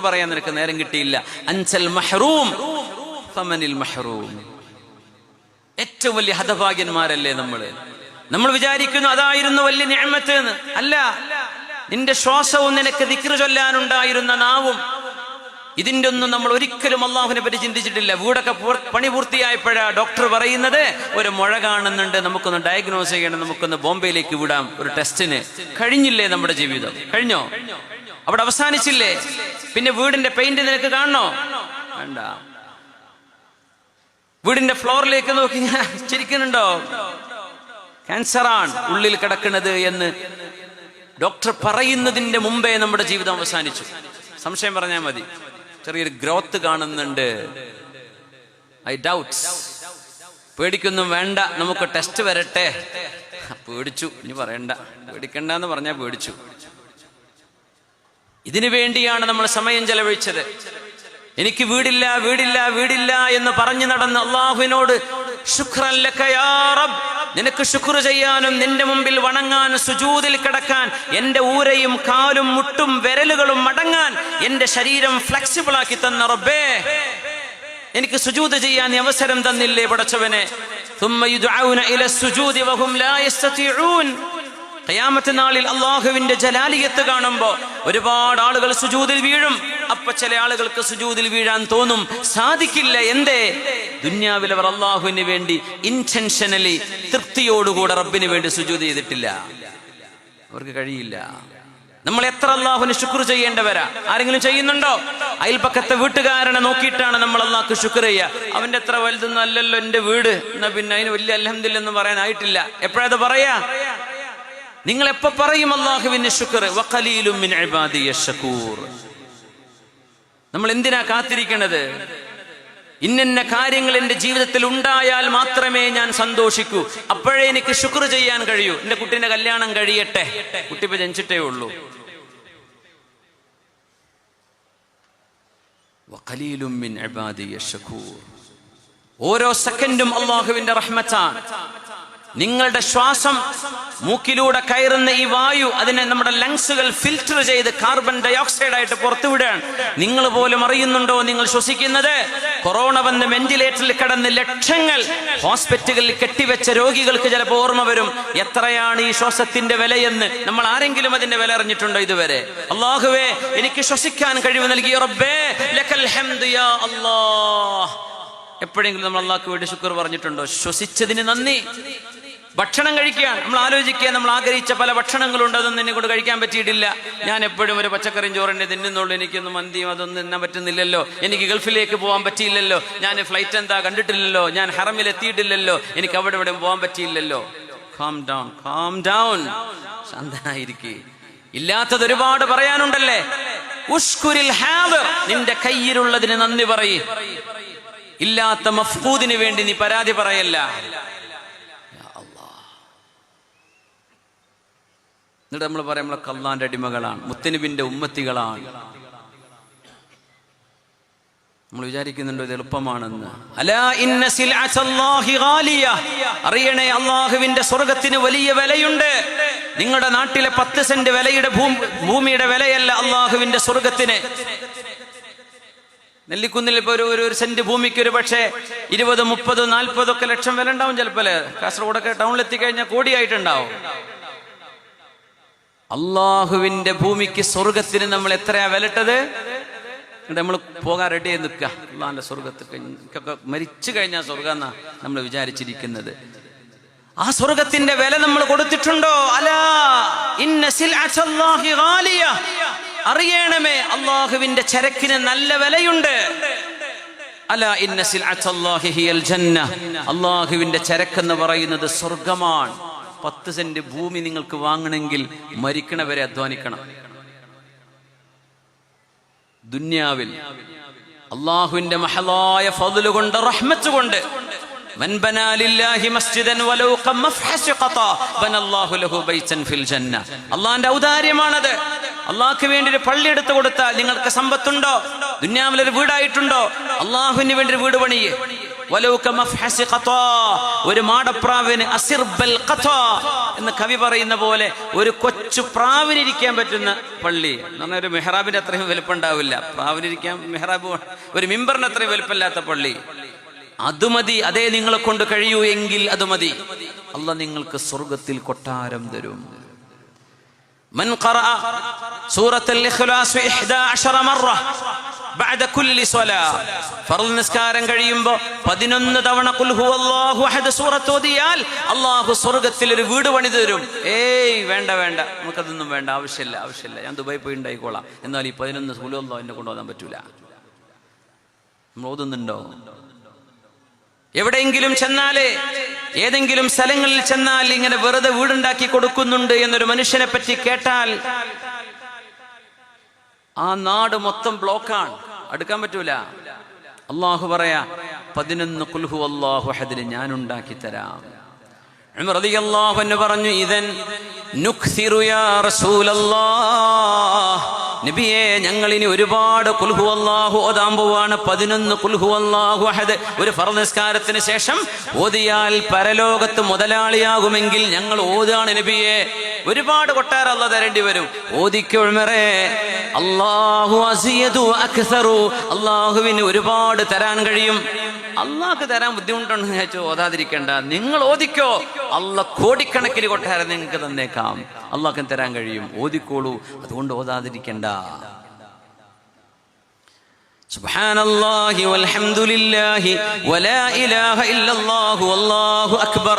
പറയാൻ നിനക്ക് നേരം കിട്ടിയില്ല. അഞ്ചൽ മഹ്റൂം ഫമനിൽ മഹ്റൂം. ഏറ്റവും വലിയ ഹതഭാഗ്യന്മാരല്ലേ നമ്മൾ നമ്മൾ വിചാരിക്കുന്നു അതായിരുന്നു വലിയ ഞാമത്ത് അല്ല നിന്റെ ശ്വാസവും നിനക്ക് ദിക്ര ചൊല്ലാനുണ്ടായിരുന്ന നാവും ഇതിന്റെ ഒന്നും നമ്മൾ ഒരിക്കലും അള്ളാഹുവിനെ പറ്റി ചിന്തിച്ചിട്ടില്ല. വീടൊക്കെ പണി പൂർത്തിയായപ്പോഴാണ് ഡോക്ടർ പറയുന്നത് ഒരു മുഴ കാണുന്നുണ്ട് നമുക്കൊന്ന് ഡയഗ്നോസ് ചെയ്യണം നമുക്കൊന്ന് ബോംബെയിലേക്ക് വിടാം ഒരു ടെസ്റ്റിന്. കഴിഞ്ഞില്ലേ നമ്മുടെ ജീവിതം? കഴിഞ്ഞോ? അവിടെ അവസാനിച്ചില്ലേ? പിന്നെ വീടിന്റെ പെയിന്റ് നിനക്ക് കാണണോ? വേണ്ട. വീടിന്റെ ഫ്ലോറിലേക്ക് നോക്കി ചിരിക്കുന്നുണ്ടോ? ക്യാൻസറാണ് ഉള്ളിൽ കിടക്കുന്നത് എന്ന് ഡോക്ടർ പറയുന്നതിന്റെ മുമ്പേ നമ്മുടെ ജീവിതം അവസാനിച്ചു. സംശയം പറഞ്ഞാൽ മതി. ചെറിയൊരു ഗ്രോത്ത് കാണുന്നുണ്ട്. I doubts. പേടിക്കൊന്നും വേണ്ട നമുക്ക് ടെസ്റ്റ് വരട്ടെ. പേടിച്ചു ഇനി പറയണ്ട. പേടിക്കണ്ട എന്ന് പറഞ്ഞാൽ പേടിച്ചു. ഇതിനു വേണ്ടിയാണ് നമ്മൾ സമയം ചെലവഴിച്ചത്. എനിക്ക് വീടില്ല വീടില്ല വീടില്ല എന്ന് പറഞ്ഞു നടന്ന അള്ളാഹുവിനോട് നിനക്ക് ശുക്ർ ചെയ്യാനും നിന്റെ മുമ്പിൽ വണങ്ങാൻ സുജൂതിൽ കിടക്കാൻ എന്റെ ഊരയും കാലും മുട്ടും വിരലുകളും മടങ്ങാൻ എന്റെ ശരീരം ഫ്ലെക്സിബിൾ ആക്കി തന്ന റബ്ബേ എനിക്ക് സുജൂത് ചെയ്യാൻ അവസരം തന്നില്ലേ പടച്ചവനെ? ഖയാമത്ത് നാളിൽ അള്ളാഹുവിന്റെ ജലാലിയത്ത് കാണുമ്പോ ഒരുപാട് ആളുകൾ സുജൂതിൽ വീഴും. അപ്പൊ ചില ആളുകൾക്ക് സുജൂതിൽ വീഴാൻ തോന്നും. സാധിക്കില്ല എന്തേ? ദുന്യാവിൽ അവർ അള്ളാഹുവിന് വേണ്ടി ഇന്റൻഷനലി തൃപ്തിയോടുകൂടെ റബ്ബിന് വേണ്ടി സുജൂത് ചെയ്തിട്ടില്ല. അവർക്ക് കഴിയില്ല. നമ്മൾ എത്ര അള്ളാഹുവിന് ശുക്ർ ചെയ്യേണ്ടവരാ? ആരെങ്കിലും ചെയ്യുന്നുണ്ടോ? അയൽപ്പക്കത്തെ വീട്ടുകാരനെ നോക്കിയിട്ടാണ് നമ്മൾ അള്ളാഹ്ക്ക് ശുക്ർ ചെയ്യുക. അവന്റെ എത്ര വലുതൊന്നും അല്ലല്ലോ എന്റെ വീട്. എന്നാ പിന്നെ അതിന് വലിയ അലഹമില്ലെന്ന് പറയാനായിട്ടില്ല എപ്പോഴത് പറയാ? നിങ്ങൾ എപ്പോ പറയും അള്ളാഹുവിന് ശുക്ർ? വഖലീലും മിൻ നമ്മൾ എന്തിനാ കാത്തിരിക്കണത്? ഇന്നിന്ന കാര്യങ്ങൾ എന്റെ ജീവിതത്തിൽ ഉണ്ടായാൽ മാത്രമേ ഞാൻ സന്തോഷിക്കൂ. അപ്പോഴേ എനിക്ക് ശുക്ർ ചെയ്യാൻ കഴിയൂ. എന്റെ കുട്ടീന്റെ കല്യാണം കഴിയട്ടെ. കുട്ടി ഇപ്പൊ ജനിച്ചിട്ടേ ഉള്ളൂ. ഓരോ സെക്കൻഡും അള്ളാഹുവിന്റെ റഹ്മത്താണ്. നിങ്ങളുടെ ശ്വാസം മൂക്കിലൂടെ കയറുന്ന ഈ വായു അതിനെ നമ്മുടെ ലങ്സുകൾ ഫിൽറ്റർ ചെയ്ത് കാർബൺ ഡയോക്സൈഡ് ആയിട്ട് പുറത്തുവിടുകയാണ്. നിങ്ങൾ പോലും അറിയുന്നുണ്ടോ നിങ്ങൾ ശ്വസിക്കുന്നത്? കൊറോണ വന്ന് വെന്റിലേറ്ററിൽ കിടന്ന് ലക്ഷങ്ങൾ ഹോസ്പിറ്റലുകളിൽ കെട്ടിവെച്ച രോഗികൾക്ക് ചിലപ്പോൾ ഓർമ്മ വരും. എത്രയാണ് ഈ ശ്വാസത്തിന്റെ വിലയെന്ന്? നമ്മൾ ആരെങ്കിലും അതിന്റെ വില അറിഞ്ഞിട്ടുണ്ടോ ഇതുവരെ? അള്ളാഹുവേ എനിക്ക് ശ്വസിക്കാൻ കഴിവ് നൽകിയ റബ്ബേ ലക്കൽ ഹംദിയാ അല്ലാഹ്. എപ്പോഴെങ്കിലും നമ്മൾ അള്ളാഹ്ക്ക് വേണ്ടി ശുക്ർ പറഞ്ഞിട്ടുണ്ടോ? ശ്വസിച്ചതിന് നന്ദി. ഭക്ഷണം കഴിക്കുകയാണ് നമ്മൾ ആലോചിക്കുക നമ്മൾ ആഗ്രഹിച്ച പല ഭക്ഷണങ്ങളുണ്ട് അതൊന്നും എന്നെ കൊണ്ട് കഴിക്കാൻ പറ്റിയിട്ടില്ല. ഞാൻ എപ്പോഴും ഒരു പച്ചക്കറിയും ചോറിനെ തിന്നുന്നുള്ളൂ എനിക്കൊന്നും മന്തിയും അതൊന്നും തിന്നാൻ പറ്റുന്നില്ലല്ലോ. എനിക്ക് ഗൾഫിലേക്ക് പോകാൻ പറ്റിയില്ലല്ലോ. ഞാൻ ഫ്ലൈറ്റ് എന്താ കണ്ടിട്ടില്ലല്ലോ. ഞാൻ ഹറമിൽ എത്തിയിട്ടില്ലല്ലോ. എനിക്ക് അവിടെ ഇവിടെ പോകാൻ പറ്റിയില്ലല്ലോ. കാം ഡൗൺ കാം ശാന്തനായിരിക്കേ. ഇല്ലാത്തത് ഒരുപാട് പറയാനുണ്ടല്ലേ? ഉഷ്കുരിൽ ഹാദർ നിന്റെ കയ്യിലുള്ളതിന് നന്ദി പറയും. ഇല്ലാത്ത മഫ്കൂദിന് വേണ്ടി നീ പരാതി പറയല്ല യാ അല്ലാഹ്. എന്നിട്ട് നമ്മൾ പറയാം നമ്മളെ കള്ളാന്റെ അടിമകളാണ് മുത്തനുബിന്റെ ഉമ്മത്തികളാണ്. നമ്മൾ വിചാരിക്കുന്നുണ്ടോ ഇത് എളുപ്പമാണെന്ന്. അറിയണേ അള്ളാഹുവിന്റെ സ്വർഗത്തിന് വലിയ വിലയുണ്ട്. നിങ്ങളുടെ നാട്ടിലെ പത്ത് സെന്റ് വിലയുടെ ഭൂമിയുടെ വിലയല്ല അള്ളാഹുവിന്റെ സ്വർഗത്തിന് നെല്ലിക്കുന്നിൽ ഇപ്പൊ ഒരു ഒരു- സെന്റ് ഭൂമിക്ക് ഒരു പക്ഷേ ഇരുപത് മുപ്പത് നാൽപ്പത് ഒക്കെ ലക്ഷം വില ഉണ്ടാവും ചിലപ്പോൾ കാസർഗോഡൊക്കെ ടൗണിലെത്തി എത്തിക്കഴിഞ്ഞാൽ കോടിയായിട്ടുണ്ടാവും. അള്ളാഹുവിന്റെ ഭൂമിക്ക് സ്വർഗത്തിന് നമ്മൾ എത്രയാ വിലട്ടത്? നമ്മൾ പോകാൻ റെഡി ആയി നിൽക്കുക അള്ളാഹിന്റെ സ്വർഗത്തിൽ മരിച്ചു കഴിഞ്ഞാൽ സ്വർഗം എന്നാ നമ്മൾ വിചാരിച്ചിരിക്കുന്നത്. ആ സ്വർഗത്തിന്റെ വില നമ്മൾ കൊടുത്തിട്ടുണ്ടോ? അല്ല. അറിയണമേ അള്ളാഹുവിന്റെ ചരക്കിന് നല്ല വിലയുണ്ട്. അല്ലാഹുവിന്റെ ഇന്ന സിൽഅത്തല്ലാഹി ഹിയൽ ജന്ന. അള്ളാഹുവിന്റെ ചരക്കെന്ന് പറയുന്നത് സ്വർഗമാണ്. പത്ത് സെന്റ് ഭൂമി നിങ്ങൾക്ക് വാങ്ങണമെങ്കിൽ മരിക്കണവരെ അധ്വാനിക്കണം. ദുന്യാവിൽ അള്ളാഹുവിന്റെ മഹലായ ഫضൽ കൊണ്ട് കൊണ്ട് من بنى لله مسجدا ولو مفحص قطا بنى الله له بيتا في الجنه അള്ളാന്റെ ഔദാര്യമാണത്. അള്ളാഹ്ക്ക് വേണ്ടി ഒരു പള്ളി എടുത്തു കൊടുത്താൽ നിങ്ങൾക്ക് സമ്പത്തുണ്ടോ? ദുന്യാവിൽ വീടായിട്ടുണ്ടോ? അള്ളാഹുവിന് വേണ്ടി ഒരു വീട് പണിയേ. ഒരു മാടപ്രാവിന് അസിർബൽ എന്ന് കവി പറയുന്ന പോലെ ഒരു കൊച്ചു പ്രാവിനിരിക്കാൻ പറ്റുന്ന പള്ളി. എന്ന് പറഞ്ഞാൽ ഒരു മെഹ്റാബിന്റെ അത്രയും വലുപ്പം ഉണ്ടാവില്ല പ്രാവിനിരിക്കാൻ മെഹ്റാബ് ഒരു മിമ്പറിന് അത്രയും വലുപ്പമില്ലാത്ത പള്ളി. അത് മതി അതേ നിങ്ങളെ കൊണ്ട് കഴിയൂ എങ്കിൽ അത് മതി. അല്ല നിങ്ങൾക്ക് സ്വർഗത്തിൽ കൊട്ടാരം തരും. من قرأ سورة الإخلاص إحدى عشر مرة بعد كل صلاة ഫർദ് നിസ്കാരം കഴിയുമ്പോൾ പതിനൊന്ന് തവണ ഖുൽ ഹുവല്ലാഹു അഹദ് സൂറത്ത് ഓതിയാൽ അള്ളാഹു സ്വർഗത്തിൽ ഒരു വീട് പണി തരും ഏയ് വേണ്ട വേണ്ട നമുക്കതൊന്നും വേണ്ട ആവശ്യമില്ല ആവശ്യമില്ല ഞാൻ ദുബായി പോയി ഉണ്ടായിക്കോളാം എന്നാൽ ഈ പതിനൊന്ന് സുലല്ലോ എന്നെ കൊണ്ടുപോകാൻ പറ്റൂല നമ്മൾ ഓതുന്നുണ്ടോ എവിടെയെങ്കിലും ചെന്നാലേ ഏതെങ്കിലും സ്ഥലങ്ങളിൽ ചെന്നാൽ ഇങ്ങനെ വെറുതെ വീടുണ്ടാക്കി കൊടുക്കുന്നുണ്ട് എന്നൊരു മനുഷ്യനെ പറ്റി കേട്ടാൽ ആ നാട് മൊത്തം ബ്ലോക്കാണ്. അടുക്കാൻ പറ്റൂല. അള്ളാഹു പറയാ പതിനൊന്ന് കുൽഹു അള്ളാഹു ഹദിന് ഞാൻ ഉണ്ടാക്കി തരാം. പറഞ്ഞു ഇതൻ നബിയെ ഞങ്ങൾ ഇനി ഒരുപാട് കുൽഹു അല്ലാഹു ഓതാൻ പതിനൊന്ന് കുൽഹു അല്ലാഹു അഹദ്. ഒരു ഫർദ് നിസ്കാരത്തിന് ശേഷം ഓതിയാൽ പരലോകത്ത് മുതലാളിയാകുമെങ്കിൽ ഞങ്ങൾ ഓതാണ് നബിയെ. ഒരുപാട് കൊട്ടാര അല്ല തരേണ്ടി വരും. ഓതിക്കൊഴുമറേ അള്ളാഹു അസിയതു അക്സറു. അള്ളാഹുവിന് ഒരുപാട് തരാൻ കഴിയും. അള്ളാഹ്ക്ക് തരാൻ ബുദ്ധിമുട്ടുണ്ടെന്ന് ചോദിച്ചു ഓതാതിരിക്കേണ്ട നിങ്ങൾ ഓദിക്കോ അല്ല കോടിക്കണക്കിന് കൊട്ടാരം നിങ്ങൾക്ക് തന്നേക്കാം അള്ളാഹ്ക്ക് തരാൻ കഴിയും ഓദിക്കോളൂ അതുകൊണ്ട് ഓതാതിരിക്കണ്ട سبحان الله والحمد لله ولا إله إلا الله والله أكبر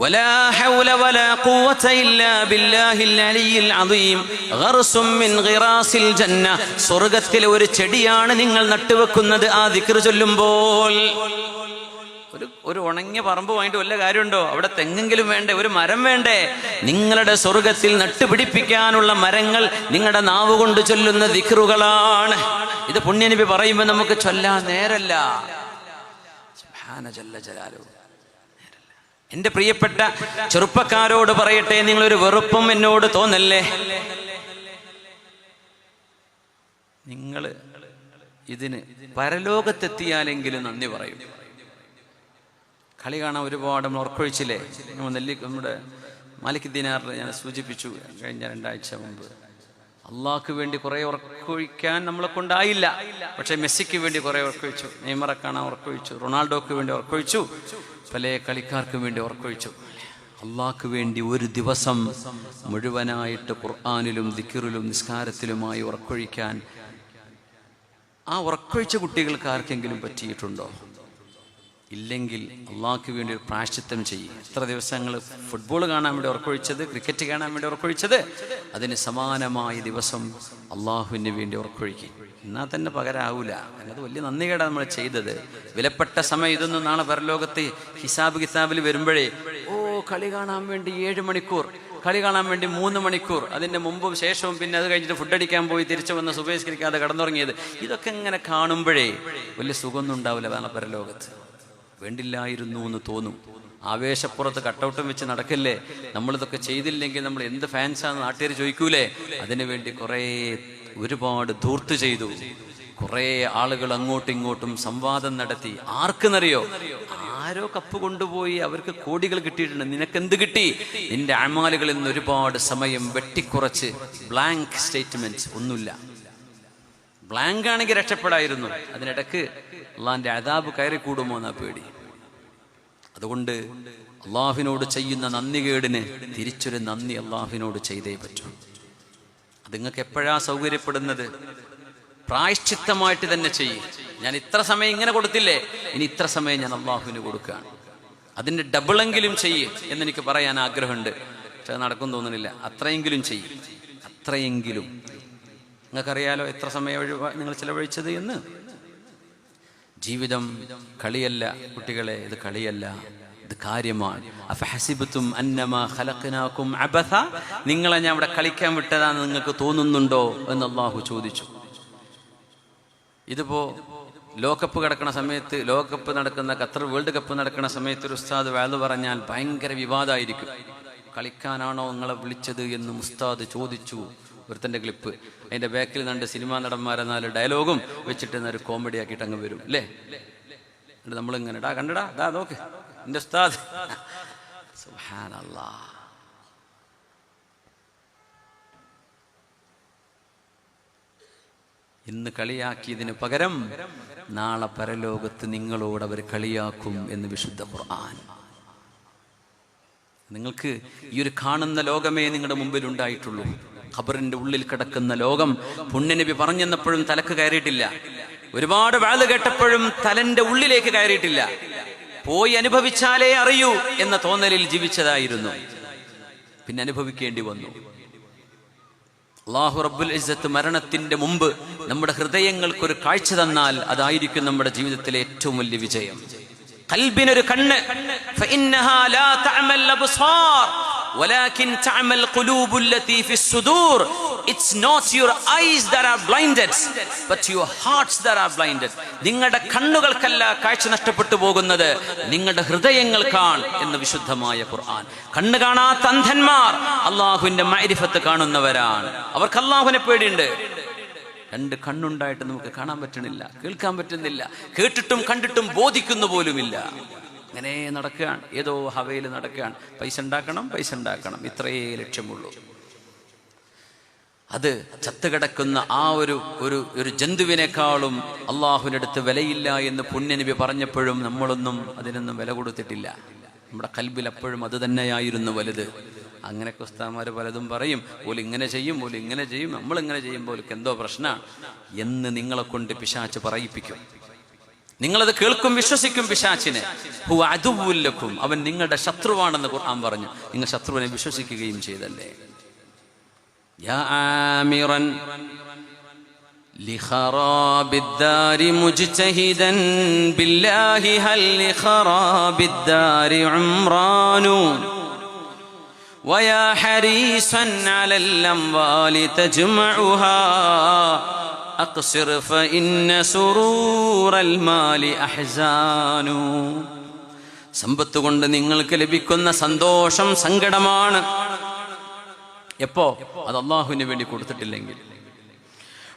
ولا حول ولا قوة إلا بالله العلي العظيم غرس من غراس الجنة സ്വർഗത്തിലെ ഒരു ചെടിയാണ് നിങ്ങൾ നട്ടുവെക്കുന്നത് ആ ദിക്ർ ചൊല്ലുമ്പോൾ ഒരു ഒരു ഉണങ്ങിയ പറമ്പ് വാങ്ങിയിട്ട് വല്ല കാര്യമുണ്ടോ അവിടെ തെങ്ങെങ്കിലും വേണ്ടേ ഒരു മരം വേണ്ടേ നിങ്ങളുടെ സ്വർഗത്തിൽ നട്ടുപിടിപ്പിക്കാനുള്ള മരങ്ങൾ നിങ്ങളുടെ നാവ് കൊണ്ട് ചൊല്ലുന്ന ദിക്റുകളാണ് ഇത് പുണ്യനബി പറയുമ്പോൾ നമുക്ക് ചൊല്ലാൻ നേരല്ല സുബ്ഹാന ജല്ല എന്റെ പ്രിയപ്പെട്ട ചെറുപ്പക്കാരോട് പറയട്ടെ നിങ്ങളൊരു വെറുപ്പും എന്നോട് തോന്നല്ലേ? നിങ്ങൾ ഇതിന് പരലോകത്തെത്തിയാലെങ്കിലും നന്ദി പറയും. കളി കാണാൻ ഒരുപാട് നമ്മൾ ഉറക്കൊഴിച്ചില്ലേ? നെല്ലി നമ്മുടെ മാലിക് ദിനാറിൽ ഞാൻ സൂചിപ്പിച്ചു കഴിഞ്ഞ രണ്ടാഴ്ച മുമ്പ്. അള്ളാഹ്ക്ക് വേണ്ടി കുറെ ഉറക്കൊഴിക്കാൻ നമ്മളെ കൊണ്ടായില്ല. പക്ഷെ മെസ്സിക്ക് വേണ്ടി കുറെ ഉറക്കൊഴിച്ചു. നെയ്മറെ കാണാൻ ഉറക്കൊഴിച്ചു. റൊണാൾഡോക്ക് വേണ്ടി ഉറക്കൊഴിച്ചു. പല കളിക്കാർക്കും വേണ്ടി ഉറക്കൊഴിച്ചു. അള്ളാഹ്ക്ക് വേണ്ടി ഒരു ദിവസം മുഴുവനായിട്ട് ഖുർആാനിലും ദിക്കിറിലും നിസ്കാരത്തിലുമായി ഉറക്കൊഴിക്കാൻ ആ ഉറക്കൊഴിച്ച കുട്ടികൾക്ക് ആർക്കെങ്കിലും പറ്റിയിട്ടുണ്ടോ? ഇല്ലെങ്കിൽ അള്ളാഹ്ക്ക് വേണ്ടി ഒരു പ്രാശ്ചിത്തം ചെയ്യും. എത്ര ദിവസങ്ങൾ ഫുട്ബോൾ കാണാൻ വേണ്ടി ഉറക്കൊഴിച്ചത് ക്രിക്കറ്റ് കാണാൻ വേണ്ടി ഉറക്കൊഴിച്ചത്? അതിന് സമാനമായ ദിവസം അള്ളാഹുവിന് വേണ്ടി ഉറക്കൊഴിക്കും. എന്നാൽ തന്നെ പകരാവൂല. അത് വലിയ നന്ദികേടാണ് നമ്മൾ ചെയ്തത്. വിലപ്പെട്ട സമയം ഇതൊന്നും നാളെ പരലോകത്ത് ഹിസാബ് കിസാബിൽ വരുമ്പോഴേ ഓ കളി കാണാൻ വേണ്ടി ഏഴ് മണിക്കൂർ കളി കാണാൻ വേണ്ടി മൂന്ന് മണിക്കൂർ അതിന്റെ മുമ്പും ശേഷവും പിന്നെ അത് കഴിഞ്ഞിട്ട് ഫുഡ് അടിക്കാൻ പോയി തിരിച്ചു വന്ന് സുപേക്ഷിക്കാതെ കടന്നുറങ്ങിയത്. ഇതൊക്കെ ഇങ്ങനെ കാണുമ്പോഴേ വലിയ സുഖമൊന്നും ഉണ്ടാവില്ല നാളെ പരലോകത്ത്. വേണ്ടില്ലായിരുന്നു എന്ന് തോന്നും. ആവേശപ്പുറത്ത് കട്ടൗട്ടും വെച്ച് നടക്കല്ലേ? നമ്മളിതൊക്കെ ചെയ്തില്ലെങ്കിൽ നമ്മൾ എന്ത് ഫാൻസാന്ന് നാട്ടുകാർ ചോദിക്കൂലേ? അതിനു വേണ്ടി കുറേ ഒരുപാട് ധൂർത്ത് ചെയ്തു. കുറേ ആളുകൾ അങ്ങോട്ടും ഇങ്ങോട്ടും സംവാദം നടത്തി. ആർക്കെന്നറിയോ? ആരോ കപ്പ് കൊണ്ടുപോയി അവർക്ക് കോടികൾ കിട്ടിയിട്ടുണ്ട്. നിനക്ക് എന്ത് കിട്ടി? നിന്റെ അമാലുകളിൽ നിന്ന് ഒരുപാട് സമയം വെട്ടിക്കുറച്ച് ബ്ലാങ്ക് സ്റ്റേറ്റ്മെന്റ് ഒന്നുമില്ല. ബ്ലാങ്ക് ആണെങ്കിൽ രക്ഷപ്പെടായിരുന്നു. അതിനിടക്ക് അള്ളാന്റെ അതാബ് കയറി കൂടുമോ എന്നാ പേടി. അതുകൊണ്ട് അള്ളാഹുവിനോട് ചെയ്യുന്ന നന്ദികേടിന് തിരിച്ചൊരു നന്ദി അള്ളാഹുവിനോട് ചെയ്തേ പറ്റൂ. അത് നിങ്ങൾക്ക് എപ്പോഴാ സൗകര്യപ്പെടുന്നത്? പ്രായശ്ചിത്തമായിട്ട് തന്നെ ചെയ്യും. ഞാൻ ഇത്ര സമയം ഇങ്ങനെ കൊടുത്തില്ലേ? ഇനി ഇത്ര സമയം ഞാൻ അള്ളാഹുവിന് കൊടുക്കുകയാണ്. അതിന്റെ ഡബിളെങ്കിലും ചെയ്യും എന്നെനിക്ക് പറയാൻ ആഗ്രഹമുണ്ട്. പക്ഷെ നടക്കും തോന്നുന്നില്ല. അത്രയെങ്കിലും ചെയ്യും. അത്രയെങ്കിലും. നിങ്ങൾക്കറിയാലോ എത്ര സമയം ഒഴിവ- നിങ്ങൾ ചിലവഴിച്ചത് എന്ന്? ജീവിതം കളിയല്ല കുട്ടികളെ ഇത് കളിയല്ല. ഇത് കാര്യമാണ്. അഫഹസിബത്തും അന്നമ ഖലഖനാകും അബഥ നിങ്ങളെ ഞാൻ ഇവിടെ കളിക്കാൻ വിട്ടതാന്ന് നിങ്ങൾക്ക് തോന്നുന്നുണ്ടോ എന്ന് അള്ളാഹു ചോദിച്ചു. ഇതിപ്പോ ലോകകപ്പ് കിടക്കുന്ന സമയത്ത് ലോകകപ്പ് നടക്കുന്ന ഖത്തർ വേൾഡ് കപ്പ് നടക്കുന്ന സമയത്ത് ഒരു ഉസ്താദ് വേൾ പറഞ്ഞാൽ ഭയങ്കര വിവാദമായിരിക്കും കളിക്കാനാണോ നിങ്ങളെ വിളിച്ചത് എന്ന് ഉസ്താദ് ചോദിച്ചു ഒരുത്തന്റെ ക്ലിപ്പ് അതിന്റെ ബാക്കിൽ രണ്ട് സിനിമാ നടന്മാരെന്നാൽ ഡയലോഗും വെച്ചിട്ട് ഒരു കോമഡി ആക്കിയിട്ട് അങ്ങ് വരും. അല്ലേ? എന്നിട്ട് നമ്മളിങ്ങനെ ഡാ കണ്ടടാ ഡാ നോക്ക്. എന്റെ ഉസ്താദ് ഇന്ന് കളിയാക്കിയതിന് പകരം നാളെ പരലോകത്ത് നിങ്ങളോട് അവർ കളിയാക്കും എന്ന് വിശുദ്ധ ഖുർആൻ. നിങ്ങൾക്ക് ഈ ഒരു കാണുന്ന ലോകമേ നിങ്ങളുടെ മുമ്പിൽ ഉണ്ടായിട്ടുള്ളൂ. ഖബറിന്റെ ഉള്ളിൽ കിടക്കുന്ന ലോകം പുണ്യനബി പറഞ്ഞെന്നപ്പോഴും തലക്ക് കയറിയിട്ടില്ല. ഒരുപാട് വാൾ കേട്ടപ്പോഴും തലന്റെ ഉള്ളിലേക്ക് കയറിയിട്ടില്ല. പോയി അനുഭവിച്ചാലേ അറിയൂ എന്ന തോന്നലിൽ ജീവിച്ചതായിരുന്നു പിന്നെ അനുഭവിക്കേണ്ടി വന്നു അള്ളാഹു റബ്ബുൽ ഇസ്സത്ത് മരണത്തിന്റെ മുമ്പ് നമ്മുടെ ഹൃദയങ്ങൾക്ക് ഒരു കാഴ്ച തന്നാൽ അതായിരിക്കും നമ്മുടെ ജീവിതത്തിലെ ഏറ്റവും വലിയ വിജയം കൽബിനൊരു കണ്ണ് فإنها لا تعمى الأبصار ولكن تعمى القلوب التي في الصدور It's not your eyes there are blinded but your hearts there are blinded. നിങ്ങളുടെ കണ്ണുകൾക്കല്ല കാഴ്ച നഷ്ടപ്പെട്ടു പോകുന്നത് നിങ്ങളുടെ ഹൃദയങ്ങൾക്കാണ് എന്ന് വിശുദ്ധമായ ഖുർആൻ. കണ്ണ് കാണാത്ത അന്ധന്മാർ അള്ളാഹുവിന്റെ മൈരിഫത്ത് കാണുന്നവരാണ്. അവർക്ക് അള്ളാഹുവിനെ പേടിയുണ്ട്. രണ്ട് കണ്ണുണ്ടായിട്ട് നമുക്ക് കാണാൻ പറ്റണില്ല കേൾക്കാൻ പറ്റുന്നില്ല കേട്ടിട്ടും കണ്ടിട്ടും ബോധിക്കുന്നു പോലുമില്ല. അങ്ങനെ നടക്കുകയാണ്. ഏതോ ഹവയിൽ നടക്കുകയാണ്. പൈസ ഉണ്ടാക്കണം പൈസ ഉണ്ടാക്കണം. ഇത്രയേ ലക്ഷ്യമുള്ളൂ. അത് ചത്തുകിടക്കുന്ന ആ ഒരു ഒരു ഒരു ജന്തുവിനേക്കാളും അടുത്ത് വിലയില്ല എന്ന് പുണ്യനബി പറഞ്ഞപ്പോഴും നമ്മളൊന്നും അതിനൊന്നും വില കൊടുത്തിട്ടില്ല. നമ്മുടെ കൽബിൽ അപ്പോഴും അത് തന്നെയായിരുന്നു വലുത്. അങ്ങനെ ഉസ്താമാർ പലതും പറയും. ഇങ്ങനെ ചെയ്യും പോലും ഇങ്ങനെ ചെയ്യും നമ്മൾ ഇങ്ങനെ ചെയ്യുമ്പോൾ എന്തോ പ്രശ്നമാണ് എന്ന് നിങ്ങളെ കൊണ്ട് പിശാച്ച് പറയിപ്പിക്കും. നിങ്ങളത് കേൾക്കും വിശ്വസിക്കും പിശാച്ചിനെ. ഹു അതുല്ലക്കും അവൻ നിങ്ങളുടെ ശത്രുവാണെന്ന് ഖുർആൻ പറഞ്ഞു. നിങ്ങൾ ശത്രുവിനെ വിശ്വസിക്കുകയും ചെയ്തല്ലേ? يا عامرا لخراب الدار مجتهدا بالله هل لخراب الدار عمران ويا حريصا على الأموال تجمعها أقصر فإن سرور المال أحزان സമ്പത്ത് കൊണ്ട് നിങ്ങൾക്ക് ലഭിക്കുന്ന സന്തോഷം സങ്കടമാണ് എപ്പോ? അത് അള്ളാഹുവിന് വേണ്ടി കൊടുത്തിട്ടില്ലെങ്കിൽ.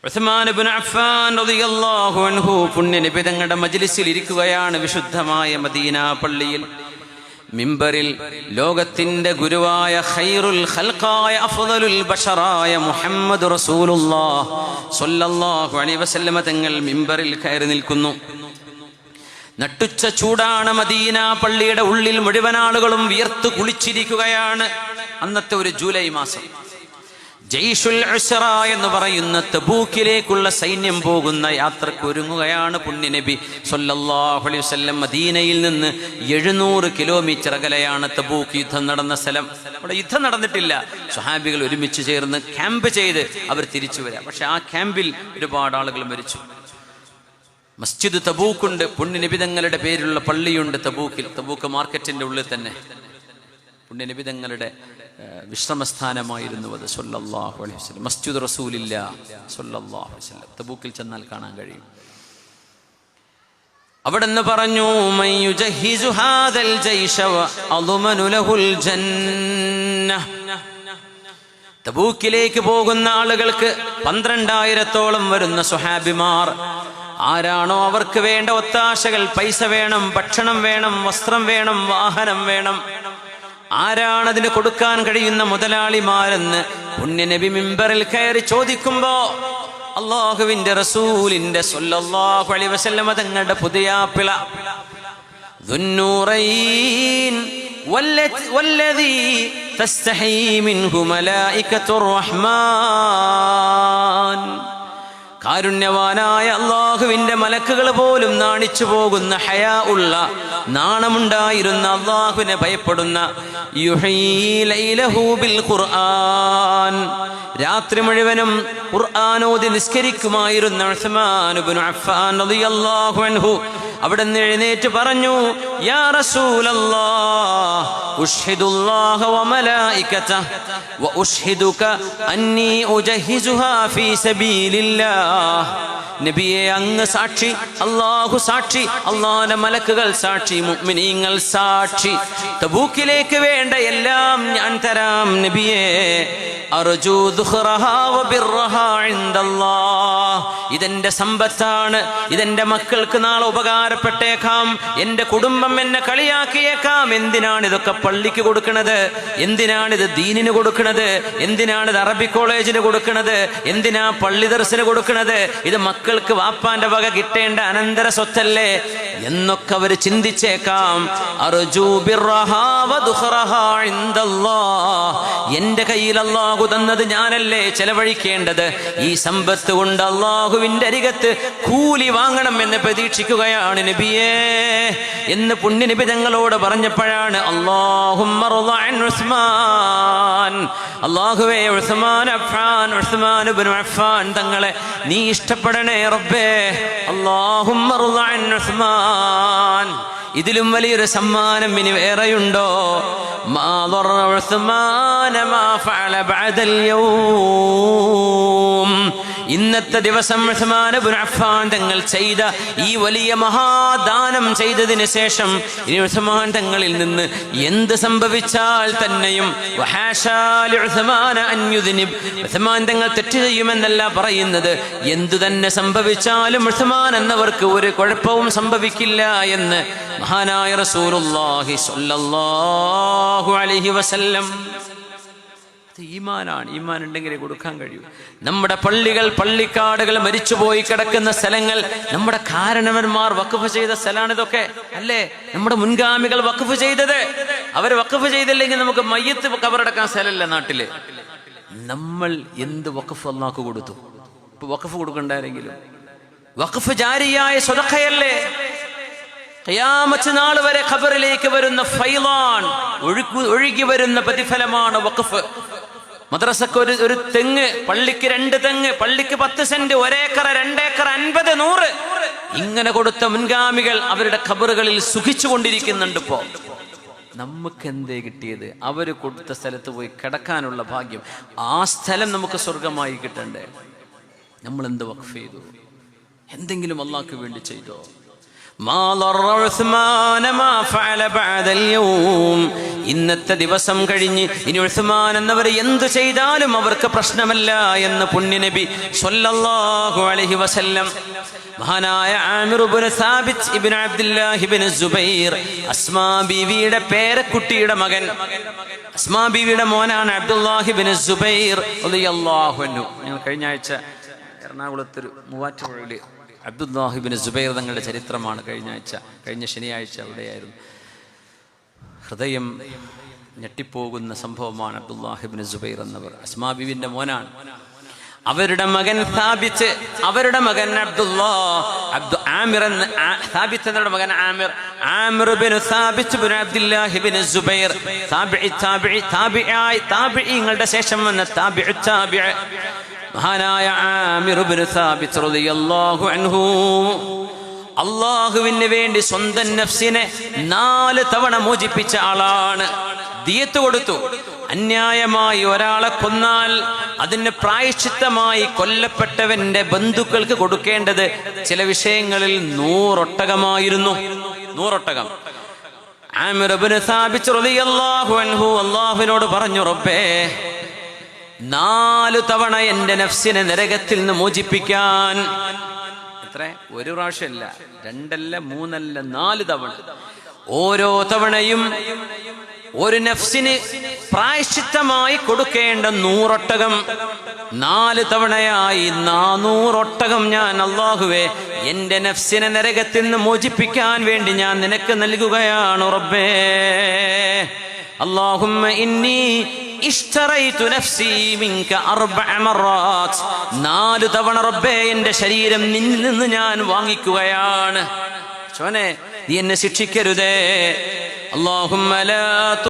ഉസ്മാൻ ഇബ്നു അഫ്ഫാൻ റളിയല്ലാഹു അൻഹു പുണ്യനബി മജ്ലിസിൽ ഇരിക്കുകയാണ് വിശുദ്ധമായ മദീന പള്ളിയിൽ. മിമ്പറിൽ ലോകത്തിന്റെ ഗുരുവായ ഖൈറുൽ ഖൽഖായ അഫ്ദലുൽ ബഷറായ മുഹമ്മദ് റസൂലുള്ളാഹ് സ്വല്ലല്ലാഹു അലൈഹി വസല്ലമ തങ്ങൾ മിമ്പറിൽ കയറി നിൽക്കുന്നു. നട്ടുച്ച ചൂടാണ് മദീന പള്ളിയുടെ ഉള്ളിൽ മുഴുവൻ ആളുകളും വിയർത്തു കുളിച്ചിരിക്കുകയാണ്. അന്നത്തെ ഒരു ജൂലൈ മാസം. ജയ്ഷുൽ അഷറ എന്ന് പറയുന്ന തബൂക്കിലേക്കുള്ള സൈന്യം പോകുന്ന യാത്രയ്ക്ക് ഒരുങ്ങുകയാണ് പുണ്യനബി സല്ലല്ലാഹു അലൈഹി വസല്ലം. മദീനയിൽ നിന്ന് എഴുന്നൂറ് കിലോമീറ്റർ അകലെയാണ് തബൂക്ക് യുദ്ധം നടന്ന സ്ഥലം. അവിടെ യുദ്ധം നടന്നിട്ടില്ല. സ്വഹാബികൾ ഒരുമിച്ച് ചേർന്ന് ക്യാമ്പ് ചെയ്ത് അവർ തിരിച്ചു വരാം. പക്ഷെ ആ ക്യാമ്പിൽ ഒരുപാട് ആളുകൾ മരിച്ചു. മസ്ജിദ് തബൂക്കുണ്ട്. പുണ്യനിബിതങ്ങളുടെ പേരിലുള്ള പള്ളിയുണ്ട് തബൂക്കിൽ. തബൂക്ക് മാർക്കറ്റിന്റെ ഉള്ളിൽ തന്നെ. പുണ്യനിബിതങ്ങളുടെ വിശ്രമസ്ഥാനമായിരുന്നു അത്. സൊല്ലാഹു അലൈഹി വസല്ലം. മസ്ജിദ് റസൂലില്ല സൊല്ലാഹു അലൈഹി വസല്ലം. തബൂക്കിൽ ചെന്നാൽ കാണാൻ കഴിയും. അവിടെ നിന്ന് പറഞ്ഞു "മൻ യുജഹിസു ഹാദൽ ജയ്ഷ വഅദ്മനു ലഹുൽ തബൂക്കിലേക്ക് പോകുന്ന ആളുകൾക്ക് പന്ത്രണ്ടായിരത്തോളം വരുന്ന സുഹാബിമാർ ആരാണോ അവർക്ക് വേണ്ട ഒത്താശകൾ പൈസ വേണം ഭക്ഷണം വേണം വസ്ത്രം വേണം വാഹനം വേണം ആരാണ് അതിന് കൊടുക്കാൻ കഴിയുന്ന മുതലാളിമാരെന്ന് പുണ്യനബി മിമ്പറിൽ കയറി ചോദിക്കുമ്പോ അള്ളാഹുവിന്റെ റസൂലിന്റെ സൊല്ലാഹു അലി വസല്ലമ തങ്ങളുടെ പുതിയാപ്പിള തസ്തഹീ മിൻഹു മലായിക്കത്തുർ റഹ്മാൻ. കാരുണ്യവാനായ അള്ളാഹുവിന്റെ മലക്കുകൾ പോലും നാണിച്ചു പോകുന്ന ഹയാ ഉള്ള നാണമുണ്ടായിരുന്ന അള്ളാഹുവിനെ ഭയപ്പെടുന്ന ഖുർആൻ. രാത്രി മുഴുവനും ഖുർആാനോതി നിസ്കരിക്കുമായിരുന്ന അൻഹു അവിടെ നിന്ന് എഴുന്നേറ്റ് പറഞ്ഞു യാ നബിയെ അങ്ങ് സാക്ഷി അള്ളാഹു സാക്ഷി അള്ളാന്റെ മലക്കുകൾ സാക്ഷി മുഅ്മിനീങ്ങൾ സാക്ഷി തബൂക്കിലേക്ക് വേണ്ട എല്ലാം ഞാൻ തരാം നബിയെ അർജു ദുഖ്റഹാ വബിർറഹാ ഇൻദല്ലാഹ്. ഇതെന്റെ സമ്പത്താണ് ഇതെന്റെ മക്കൾക്ക് നാളെ ഉപകാരപ്പെട്ടേക്കാം എന്റെ കുടുംബം എന്നെ കളിയാക്കിയേക്കാം. എന്തിനാണ് ഇതൊക്കെ പള്ളിക്ക് കൊടുക്കണത്? എന്തിനാണ് ഇത് ദീനിന് കൊടുക്കണത്? എന്തിനാണ് ഇത് അറബി കോളേജിന് കൊടുക്കണത്? എന്തിനാ പള്ളി ദർശന് കൊടുക്കണത്? ഇത് മക്കൾക്ക് വാപ്പാന്റെ വക കിട്ടേണ്ട അനന്തര സ്വത്തല്ലേ? എന്നൊക്കെ അവർ ചിന്തിച്ചേക്കാം. എന്റെ കയ്യിൽ അള്ളാഹു തന്നത് ഞാനല്ലേ ചെലവഴിക്കേണ്ടത്? ഈ സമ്പത്ത് കൊണ്ട് അള്ളാഹുവിന്റെ അരികത്ത് കൂലി വാങ്ങണം എന്ന് പ്രതീക്ഷിക്കുകയാണ് നബിയേ. എന്ന് പുണ്യനബി ഞങ്ങളോട് പറഞ്ഞപ്പോഴാണ് അള്ളാഹുവേ ഉസ്മാൻ. ഉസ്മാൻ തങ്ങളെ നീ ഇഷ്ടപ്പെടണേ റബ്ബേ. അള്ളാഹും ഉസ്മാൻ. ഇതിലും വലിയൊരു സമ്മാനം ഇനി വേറെയുണ്ടോ? മാ ഇന്നത്തെ ദിവസം ഉസ്മാനബുൻ അഫ്ഫാൻ തങ്ങൾ ചെയ്ത ഈ വലിയ മഹാദാനം ചെയ്തതിന് ശേഷം ഇനി ഉസ്മാൻ തങ്ങളിൽ നിന്ന് എന്ത് സംഭവിച്ചാൽ തന്നെയും ഉസ്മാൻ തങ്ങൾ തെറ്റ് ചെയ്യുമെന്നല്ല പറയുന്നത്. എന്തു തന്നെ സംഭവിച്ചാലും ഉസ്മാൻ എന്നവർക്ക് ഒരു കുഴപ്പവും സംഭവിക്കില്ല എന്ന് മഹാനായ റസൂലുള്ളാഹി സ്വല്ലല്ലാഹു അലൈഹി വസല്ലം ഈമാനാണ്. ഈമാൻ ഉണ്ടെങ്കിലേ കൊടുക്കാൻ കഴിയൂ. നമ്മുടെ പള്ളികൾ പള്ളിക്കാടുകൾ മരിച്ചുപോയി കിടക്കുന്ന സ്ഥലങ്ങൾ നമ്മുടെ കാരണവന്മാർ വഖഫ് ചെയ്ത സ്ഥലമാണ് ഇതൊക്കെ അല്ലേ? നമ്മുടെ മുൻഗാമികൾ വഖഫ് ചെയ്തത്. അവർ വഖഫ് ചെയ്തില്ലെങ്കിൽ നമുക്ക് മയ്യത്ത് കബറടക്കാൻ സ്ഥലമല്ല നാട്ടിൽ. നമ്മൾ എന്ത് വഖഫ് അള്ളാക്ക് കൊടുത്തു? ഇപ്പൊ വഖഫ് കൊടുക്കണ്ടാരെങ്കിലും വഖഫ് ജാരിയായ സ്വതക്കയല്ലേ ഖിയാമത്ത് നാൾ വരെ ഖബറിലേക്ക് വരുന്ന ഫൈലാൻ ഒഴുകി വരുന്ന പ്രതിഫലമാണ് വഖഫ്. മദ്രസക്ക് ഒരു ഒരു തെങ്ങ് പള്ളിക്ക് രണ്ട് തെങ്ങ് പള്ളിക്ക് പത്ത് സെന്റ് ഒരേക്കർ രണ്ടേക്കർ അൻപത് നൂറ്. ഇങ്ങനെ കൊടുത്ത മുൻഗാമികൾ അവരുടെ ഖബറുകളിൽ സുഖിച്ചു കൊണ്ടിരിക്കുന്നുണ്ട് ഇപ്പോ. നമുക്ക് എന്തേ കിട്ടിയത്? അവർ കൊടുത്ത സ്ഥലത്ത് പോയി കിടക്കാനുള്ള ഭാഗ്യം. ആ സ്ഥലം നമുക്ക് സ്വർഗമായി കിട്ടണ്ടേ? നമ്മൾ എന്ത് വഖഫ് ചെയ്തു? എന്തെങ്കിലും അള്ളാഹ്ക്ക് വേണ്ടി ചെയ്തോ? മാ ضر عثمان ما فعل بعد اليوم. ഇന്നത്തെ ദിവസം കഴിഞ്ഞ് ഇനി ഉസ്മാൻ എന്നവർ എന്തു ചെയ്താലും അവർക്ക് പ്രശ്നമല്ല എന്ന് പുണ്യനബി സ്വല്ലല്ലാഹു അലൈഹി വസല്ലം മഹാനായ ആമിർ ഇബ്നു സാബിത്ത് ഇബ്നു അബ്ദുല്ലാഹി ഇബ്നു സുബൈർ അസ്മാ ബീവിയുടെ പേരക്കുട്ടിയുടെ മകൻ അസ്മാ ബീവിയുടെ മോനാണ് അബ്ദുല്ലാഹി ഇബ്നു സുബൈർ റളിയല്ലാഹു അൻഹു ഞങ്ങൾ കഴിഞ്ഞ ആഴ്ച എറണാകുളത്തൊരു മൂവാറ്റുപുഴയിൽ അബ്ദുല്ലാഹിബിന് സുബൈർ തങ്ങളുടെ ചരിത്രമാണ് കഴിഞ്ഞ ആഴ്ച കഴിഞ്ഞ ശനിയാഴ്ച അവിടെയായിരുന്നു. ഹൃദയം ഞെട്ടിപ്പോകുന്ന സംഭവമാണ് അബ്ദുല്ലാഹിബിന് സുബൈർ എന്നവർ. അസ്മാബിബിന്റെ മോനാണ്. അവരുടെ മകൻ സ്ഥാപിച്ച് അവരുടെ മകൻ അബ്ദുല്ലാ അബ്ദു ആമിർ എന്ന് എന്നവരുടെ മകൻ ആമിർ ആമിർ ബിൻ സ്ഥാപിച്ച് ബിൻ അബ്ദുല്ലാഹി ബിൻ സുബൈർ. താബിഇ താബിഇ താബിആയി താബിഇങ്ങളുടെ ശേഷം വന്ന താബിഉ താബിഅ മഹാനായ അള്ളാഹുവിന് വേണ്ടി സ്വന്തം നഫ്സിനെ നാല് തവണ മോചിപ്പിച്ച ആളാണ്. ദിയത്ത് കൊടുത്തു. അന്യായമായി ഒരാളെ കൊന്നാൽ അതിന് പ്രായശ്ചിത്തമായി കൊല്ലപ്പെട്ടവന്റെ ബന്ധുക്കൾക്ക് കൊടുക്കേണ്ടത് ചില വിഷയങ്ങളിൽ നൂറൊട്ടകമായിരുന്നു. നൂറൊട്ടകം. ആമിർ സ്ഥാപിച്ചു അൻഹു അള്ളാഹുവിനോട് പറഞ്ഞു റബ്ബേ നാലു തവണ എന്റെ നഫ്സിനെ നരകത്തിൽ നിന്ന് മോചിപ്പിക്കാൻ. എത്ര? ഒരു പ്രാവശ്യമല്ല രണ്ടല്ല മൂന്നല്ല നാല് തവണ. ഓരോ തവണയും ഒരു നഫ്സിന് പ്രായശ്ചിത്തമായി കൊടുക്കേണ്ട നൂറൊട്ടകം. നാല് തവണയായി നാനൂറൊട്ടകം ഞാൻ അള്ളാഹുവെ എന്റെ നഫ്സിനെ നരകത്തിൽ നിന്ന് മോചിപ്പിക്കാൻ വേണ്ടി ഞാൻ നിനക്ക് നൽകുകയാണ് റബ്ബേ. അള്ളാഹുമ്മ ഇന്നി നാല് തവണ റബ്ബേ എന്റെ ശരീരം നിന്നിൽ നിന്ന് ഞാൻ വാങ്ങിക്കുകയാണ്. ചോനെ നീ എന്നെ ശിക്ഷിക്കരുതേ. അള്ളാഹുമ്മല